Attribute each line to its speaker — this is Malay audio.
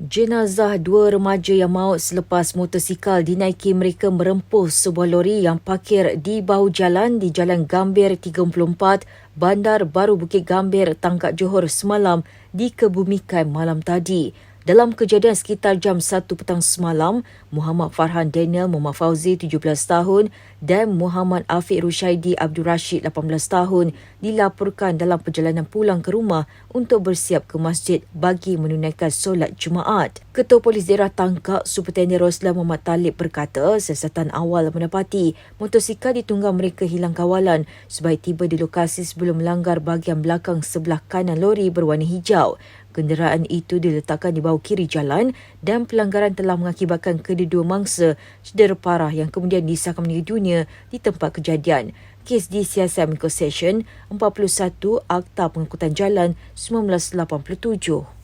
Speaker 1: Jenazah dua remaja yang maut selepas motosikal dinaiki mereka merempuh sebuah lori yang parkir di bahu jalan di Jalan Gambir 34, Bandar Baru Bukit Gambir, Tangkak Johor semalam dikebumikan malam tadi. Dalam kejadian sekitar jam 1 petang semalam, Muhammad Farhan Daniel Muhammad Fauzi 17 tahun dan Muhammad Afiq Rushaidi Abdul Rashid 18 tahun dilaporkan dalam perjalanan pulang ke rumah untuk bersiap ke masjid bagi menunaikan solat Jumaat. Ketua Polis Daerah Tangkak Superintendent Roslan Muhammad Talib berkata siasatan awal mendapati motosikal di tunggang mereka hilang kawalan sebaik tiba di lokasi sebelum melanggar bahagian belakang sebelah kanan lori berwarna hijau. Kenderaan itu diletakkan di bawah kiri jalan dan pelanggaran telah mengakibatkan kedua mangsa cedera parah yang kemudian disahkan meninggal dunia di tempat kejadian. Kes disiasat mengikut Session 41 Akta Pengangkutan Jalan 1987.